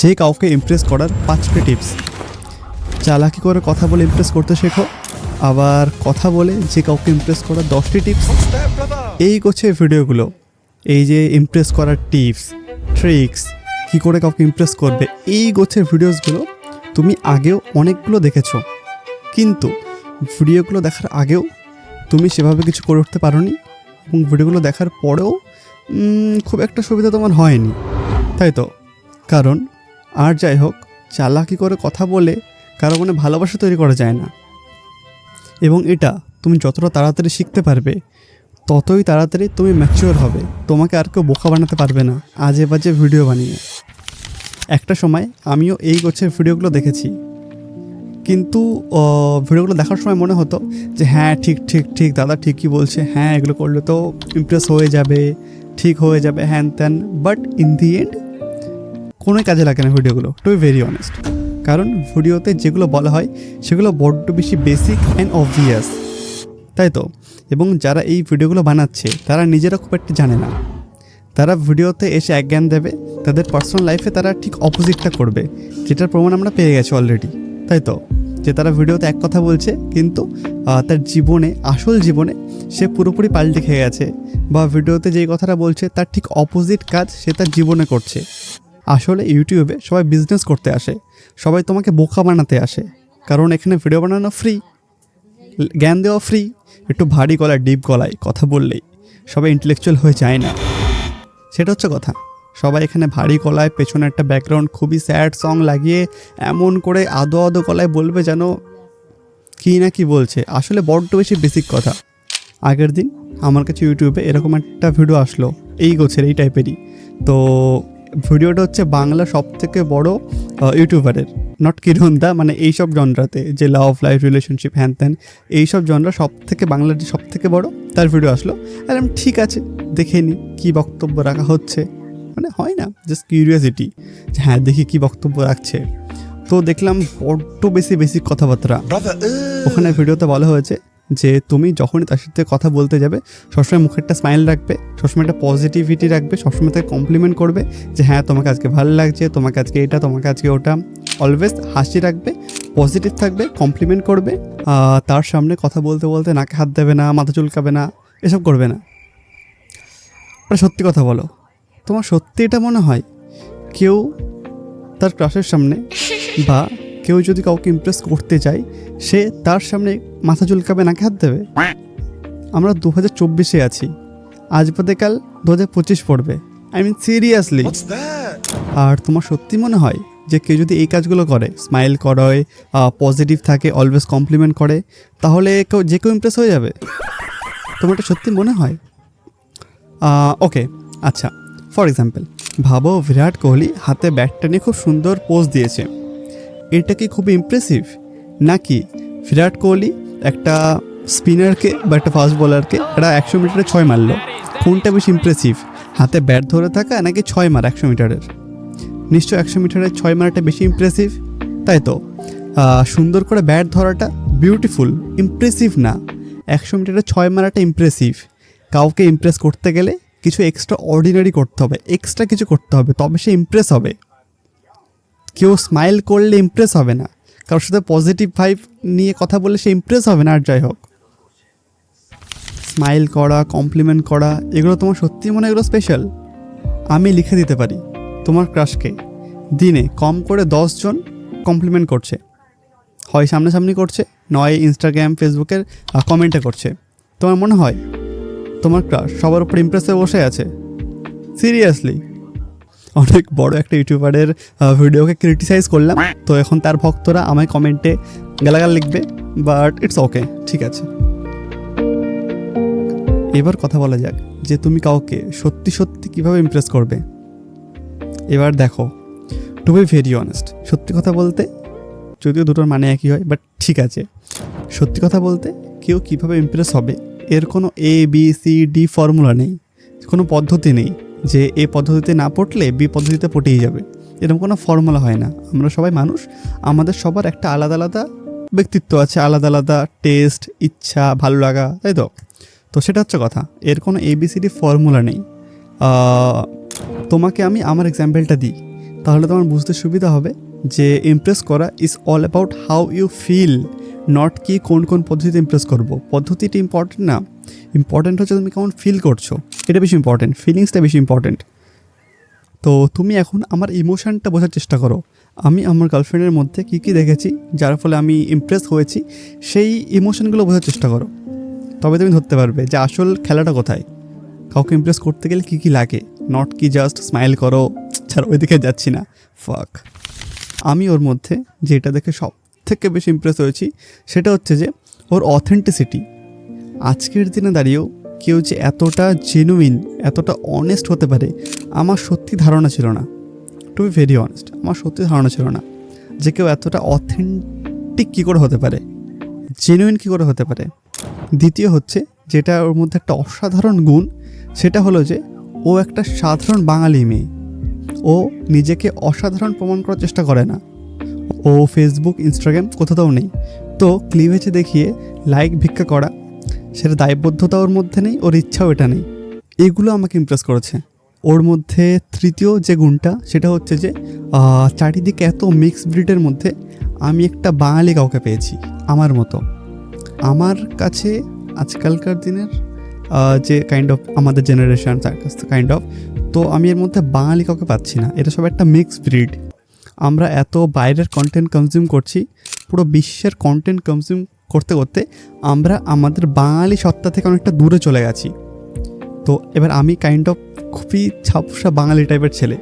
যে কাউকে ইমপ্রেস করার পাঁচটি টিপস চালাকি করে কথা বলে ইমপ্রেস করতে শেখো, আবার কথা বলে যে কাউকে ইমপ্রেস করার দশটি টিপস এই করছে ভিডিওগুলো। এই যে ইমপ্রেস করার টিপস ট্রিক্স কি করে কাউকে ইমপ্রেস করবে, এই গোছের ভিডিওসগুলো তুমি আগেও অনেকগুলো দেখেছ। কিন্তু ভিডিওগুলো দেখার আগেও তুমি সেভাবে কিছু করে উঠতে পারোনি এবং ভিডিওগুলো দেখার পরেও খুব একটা সুবিধা তোমার হয়নি। তাই তো? কারণ আর যাই হোক, চালাকি করে কথা বলে কারও মনে ভালোবাসা তৈরি করা যায় না। এবং এটা তুমি যতটা তাড়াতাড়ি শিখতে পারবে, ততই তাড়াতাড়ি তুমি ম্যাচিওর হবে। তোমাকে আর কেউ বোকা বানাতে পারবে না, আজে বাজে ভিডিও বানিয়ে। একটা সময় আমিও এই গোছের ভিডিওগুলো দেখেছি। কিন্তু ভিডিওগুলো দেখার সময় মনে হতো যে হ্যাঁ ঠিক ঠিক ঠিক, দাদা ঠিকই বলছে। হ্যাঁ এগুলো করলে তো ইমপ্রেস হয়ে যাবে, ঠিক হয়ে যাবে, হ্যান ত্যান। বাট ইন দি এন্ড কোনো কাজে লাগে না ভিডিওগুলো টু বি ভেরি অনেস্ট কারণ ভিডিওতে যেগুলো বলা হয়, সেগুলো বড্ড বেশি বেসিক অ্যান্ড অবভিয়াস তাই তো? এবং যারা এই ভিডিওগুলো বানাচ্ছে, তারা নিজেরা খুব একটা জানে না। তারা ভিডিওতে এসে এক জ্ঞান দেবে, তাদের পার্সোনাল লাইফে তারা ঠিক অপোজিটটা করবে, যেটার প্রমাণ আমরা পেয়ে গেছি অলরেডি তাই তো? যে তারা ভিডিওতে এক কথা বলছে, কিন্তু তার জীবনে, আসল জীবনে, সে পুরোপুরি পাল্টে খেয়ে গেছে। বা ভিডিওতে যেই কথাটা বলছে, তার ঠিক অপোজিট কাজ সে তার জীবনে করছে। আসলে ইউটিউবে সবাই বিজনেস করতে আসে, সবাই তোমাকে বোকা বানাতে আসে। কারণ এখানে ভিডিও বানানো ফ্রি জ্ঞান দেওয়া ফ্রি একটু ভারী গলায় ডিপ গলায় কথা বললেই সবাই ইন্টেলেকচুয়াল হয়ে যায় না। সেটা হচ্ছে কথা, সবাই এখানে ভারী গলায়, পেছনে একটা ব্যাকগ্রাউন্ড খুবই স্যাড সং লাগিয়ে এমন করে আদো আদো গলায় বলবে যেন কী না কি বলছে। আসলে বড্ড বেশি বেসিক কথা। আগের দিন আমার কাছে ইউটিউবে এরকম একটা ভিডিও আসলো, এই গোছের, এই টাইপেরই তো ভিডিওটা হচ্ছে বাংলা সব থেকে বড় ইউটিউবারের নট কিরণদা মানে এইসব জনরাতে যে লাভ লাইফ রিলেশনশিপ হ্যান ত্যান এইসব জনরা সব থেকে বাংলার যে সব থেকে বড় তার ভিডিও আসলো। আর আমি ঠিক আছে দেখে নিই কী বক্তব্য রাখা হচ্ছে। মানে হয় না জাস্ট কিউরিয়াসিটি যে হ্যাঁ দেখি কী বক্তব্য রাখছে। তো দেখলাম বড্ড বেশি বেশি কথাবার্তা। ওখানে ভিডিওতে বলা হয়েছে যে তুমি যখনই তার সাথে কথা বলতে যাবে, সবসময় মুখে একটা স্মাইল রাখবে, সবসময় একটা পজিটিভিটি রাখবে, সবসময় তাকে কমপ্লিমেন্ট করবে যে হ্যাঁ তোমাকে আজকে ভালো লাগছে, তোমাকে আজকে এটা, তোমাকে আজকে ওটা। অলওয়েজ হাসি রাখবে পজিটিভ থাকবে কমপ্লিমেন্ট করবে তার সামনে কথা বলতে বলতে নাকে হাত দেবে না, মাথা চুলকাবে না, এসব করবে না। সত্যি কথা বলো, তোমার সত্যি এটা মনে হয়? কেউ তার ক্লাসের সামনে বা কেউ যদি কাউকে ইমপ্রেস করতে চায় সে তার সামনে মাথা চুলকাবে নাকি হাত দেবে? আমরা দু হাজার চব্বিশে আছি। আজ বাদে কাল দু হাজার পঁচিশ পড়বে। আই মিন সিরিয়াসলি আর তোমার সত্যি মনে হয় যে কেউ যদি এই কাজগুলো করে স্মাইল করে পজিটিভ থাকে অলওয়েজ কমপ্লিমেন্ট করে তাহলে কেউ যে কেউ ইমপ্রেস হয়ে যাবে? তোমার এটা সত্যি মনে হয়? ওকে আচ্ছা ফর এক্সাম্পল ভাবো বিরাট কোহলি হাতে ব্যাটটা নিয়ে খুব সুন্দর পোজ দিয়েছে। এটা কি খুব ইমপ্রেসিভ নাকি বিরাট কোহলি একটা স্পিনারকে বা একটা ফাস্ট বোলারকে একটা একশো মিটারে ছয় মারলো? কোনটা বেশি ইমপ্রেসিভ হাতে ব্যাট ধরে থাকা নাকি ছয় মার একশো মিটারের? নিশ্চয় একশো মিটারের ছয় মারাটা বেশি ইমপ্রেসিভ তাই তো। সুন্দর করে ব্যাট ধরাটা বিউটিফুল ইমপ্রেসিভ না। একশো মিটারে ছয় মারাটা ইমপ্রেসিভ কাউকে ইমপ্রেস করতে গেলে কিছু এক্সট্রা অর্ডিনারি করতে হবে এক্সট্রা কিছু করতে হবে, তবে সে ইমপ্রেস হবে। কেউ স্মাইল করলে ইমপ্রেস হবে না। কারোর সাথে পজিটিভ ভাইব নিয়ে কথা বললে সে ইমপ্রেস হবে না, আর যাই হোক। স্মাইল করা কমপ্লিমেন্ট করা, এগুলো তোমার সত্যি মনে এগুলো স্পেশাল আমি লিখে দিতে পারি। তোমার ক্রাশকে দিনে কম করে জন কমপ্লিমেন্ট করছে। হয় সামনাসামনি করছে, নয় ইনস্টাগ্রাম ফেসবুকের কমেন্টে করছে। তোমার মনে হয়? তোমার ক্রাশ সবার উপর ইমপ্রেসে বসে আছে? সিরিয়াসলি অনেক বড় একটা ইউটিউবারের ভিডিওকে ক্রিটিসাইজ করলাম। তো এখন তার ভক্তরা আমায় কমেন্টে গালাগাল লিখবে বাট ইটস ওকে ঠিক আছে। এবার কথা বলা যাক যে তুমি কাউকে সত্যি সত্যি কীভাবে ইমপ্রেস করবে। এবার দেখো টু বি ভেরি অনেস্ট সত্যি কথা বলতে যদিও দুটোর মানে একই হয় বাট ঠিক আছে। সত্যি কথা বলতে কেউ কীভাবে ইমপ্রেস হবে, এর কোনো A B C D formula নেই, কোনো পদ্ধতি নেই। যে এ পদ্ধতিতে না পড়লে বি পদ্ধতিতে পটেই যাবে। এরকম কোনো ফর্মুলা হয় না। আমরা সবাই মানুষ, আমাদের সবার একটা আলাদা আলাদা ব্যক্তিত্ব আছে, আলাদা আলাদা টেস্ট ইচ্ছা, ভালো লাগা, তাই তো? তো সেটা হচ্ছে কথা। এর কোনো এবিসিডি ফর্মুলা নেই। তোমাকে আমি আমার এক্সাম্পলটা দিই। তাহলে তোমার বুঝতে সুবিধা হবে যে ইমপ্রেস করা is all about how you feel not কি কোন কোন পদ্ধতিতে ইমপ্রেস করব। পদ্ধতিটি ইম্পর্টেন্ট না। ইম্পর্টেন্ট হচ্ছে তুমি কেমন ফিল করছ। এটা বেশি ইম্পর্টেন্ট ফিলিংসটা বেশি ইম্পর্টেন্ট তো তুমি এখন আমার ইমোশানটা বোঝার চেষ্টা করো। আমি আমার গার্লফ্রেন্ডের মধ্যে কী কী দেখেছি, যার ফলে আমি ইমপ্রেস হয়েছি, সেই ইমোশনগুলো বোঝার চেষ্টা করো। তবে তুমি ধরতে পারবে যে আসল খেলাটা কোথায়। কাউকে ইমপ্রেস করতে গেলে কী কী লাগে? নট কি জাস্ট স্মাইল করো, ছাড়া ওইদিকে যাচ্ছি না। ফাক আমি ওর মধ্যে যেটা দেখে সব থেকে বেশি ইমপ্রেস হয়েছি, সেটা হচ্ছে যে ওর অথেন্টিসিটি আজকের দিনে দাঁড়িয়েও কেউ যে এতটা জেনুইন এতটা অনেস্ট হতে পারে, আমার সত্যি ধারণা ছিল না। টু বি ভেরি অনেস্ট আমার সত্যি ধারণা ছিল না যে কেউ এতটা অথেন্টিক কী করে হতে পারে জেনুইন কী করে হতে পারে। দ্বিতীয় হচ্ছে, যেটা ওর মধ্যে একটা অসাধারণ গুণ, সেটা হলো যে ও একটা সাধারণ বাঙালি মেয়ে। ও নিজেকে অসাধারণ প্রমাণ করার চেষ্টা করে না। ও ফেসবুক ইনস্টাগ্রাম কোথাও নেই। তো ক্লিভেজে দেখিয়ে লাইক ভিক্ষা করা সেটা দায়বদ্ধতা ওর মধ্যে নেই, ওর ইচ্ছাও এটা নেই। এগুলো আমাকে ইমপ্রেস করেছে। ওর মধ্যে তৃতীয় যে গুণটা, সেটা হচ্ছে যে চারিদিকে এত মিক্স ব্রিডের মধ্যে আমি একটা বাঙালি কাউকে পেয়েছি, আমার মতো। আমার কাছে আজকালকার দিনের যে কাইন্ড অফ আমাদের জেনারেশন কাইন্ড অফ তো আমি এর মধ্যে বাঙালি কাউকে পাচ্ছি না। এটা সব একটা মিক্স ব্রিড আমরা এত বাইরের কন্টেন্ট কনজিউম করছি, পুরো বিশ্বের কন্টেন্ট কনজিউম করতে করতে আমরা আমাদের বাঙালি সত্তা থেকে অনেকটা দূরে চলে গেছি। তো এবার আমি কাইন্ড অফ খুবই ছাপসা বাঙালি টাইপের ছেলে।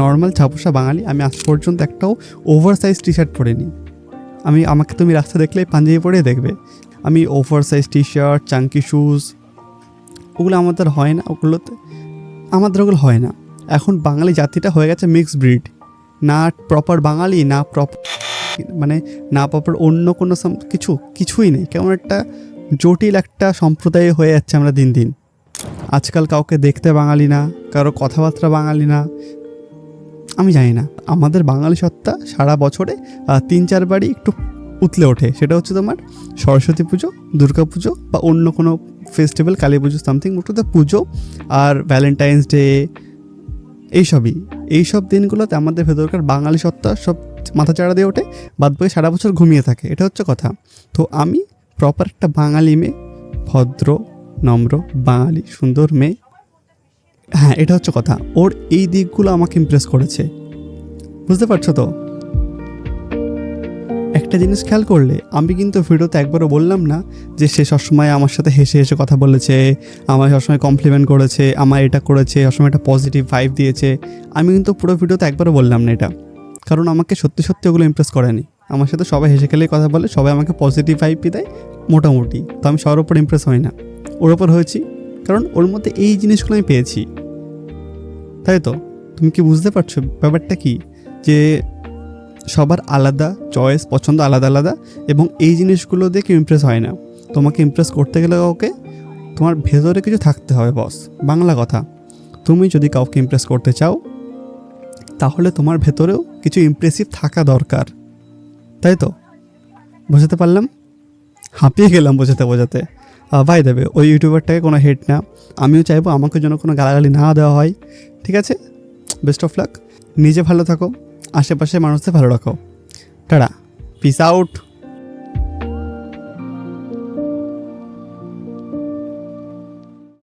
নর্মাল ছাপসা বাঙালি, আমি আজ পর্যন্ত একটাও ওভার সাইজ টি শার্ট পরিনি। আমি, আমাকে তুমি রাস্তা দেখলে পাঞ্জাবি পরে দেখবে। আমি oversize T shirt chunky shoes ওগুলো আমাদের হয় না, ওগুলোতে আমাদের ওগুলো হয় না। এখন বাঙালি জাতিটা হয়ে গেছে মিক্সড ব্রিড না প্রপার বাঙালি, না প্রপার মানে না পাওয়ার অন্য কোনো কিছু, কিছুই নেই। কেমন একটা জটিল একটা সম্প্রদায় হয়ে যাচ্ছে আমরা দিন দিন। আজকাল কাউকে দেখতে বাঙালি না, কারও কথাবার্তা বাঙালি না। আমি জানি না। আমাদের বাঙালি সত্তা সারা বছরে তিন চারবারই একটু উতলে ওঠে। সেটা হচ্ছে তোমার সরস্বতী পুজো, দুর্গা পুজো বা অন্য কোনো ফেস্টিভ্যাল কালী পুজো সামথিং মোটতে পুজো আর ভ্যালেন্টাইন্স ডে এইসবই। এইসব দিনগুলোতে আমাদের ভেতরকার বাঙালি সত্তা সব মাথা চাড়া দিয়ে ওঠে, বাদ বাকি সারা বছর ঘুমিয়ে থাকে। এটা হচ্ছে কথা। তো আমি প্রপার একটা বাঙালি মেয়ে, ভদ্র, নম্র, বাঙালি, সুন্দর মেয়ে। হ্যাঁ এটা হচ্ছে কথা। ওর এই দিকগুলো আমাকে ইমপ্রেস করেছে। বুঝতে পারছ তো? একটা জিনিস খেয়াল করলে, আমি কিন্তু ভিডিওতে একবারও বললাম না যে সে সবসময় আমার সাথে হেসে হেসে কথা বলেছে আমার সবসময় কমপ্লিমেন্ট করেছে আমার এটা করেছে, সবসময় একটা পজিটিভ ভাইব দিয়েছে। আমি কিন্তু পুরো ভিডিওতে একবারও বললাম না এটা। কারণ আমাকে সত্যি সত্যি ওগুলো ইমপ্রেস করেনি। আমার সাথে সবাই হেসে খেলেই কথা বলে, সবাই আমাকে পজিটিভ ভাইবই দেয় মোটামুটি। তো আমি সবার ওপর ইমপ্রেস হই না। ওর ওপর হয়েছি, কারণ ওর মধ্যে এই জিনিসগুলো আমি পেয়েছি। তাই তো? তুমি কি বুঝতে পারছ ব্যাপারটা কি? যে সবার আলাদা চয়েস পছন্দ আলাদা আলাদা এবং এই জিনিসগুলো দিয়ে কেউ ইমপ্রেস হয় না। তোমাকে ইমপ্রেস করতে গেলে কাউকে তোমার ভেতরে কিছু থাকতে হবে বস বাংলা কথা। তুমি যদি কাউকে ইমপ্রেস করতে চাও তাহলে তোমার ভেতরেও কিছু ইমপ্রেসিভ থাকা দরকার। তাই তো? বোঝাতে পারলাম? হাঁপিয়ে গেলাম বোঝাতে বোঝাতে। ভাই দেবে ওই ইউটিউবারটাকে কোনো হেড না। আমিও চাইব আমাকে যেন কোনো গালাগালি না দেওয়া হয়। ঠিক আছে? বেস্ট অফ লাক নিজে ভালো থাকো। আশেপাশে মানুষদের ভালো রাখো। টাটা। Piece out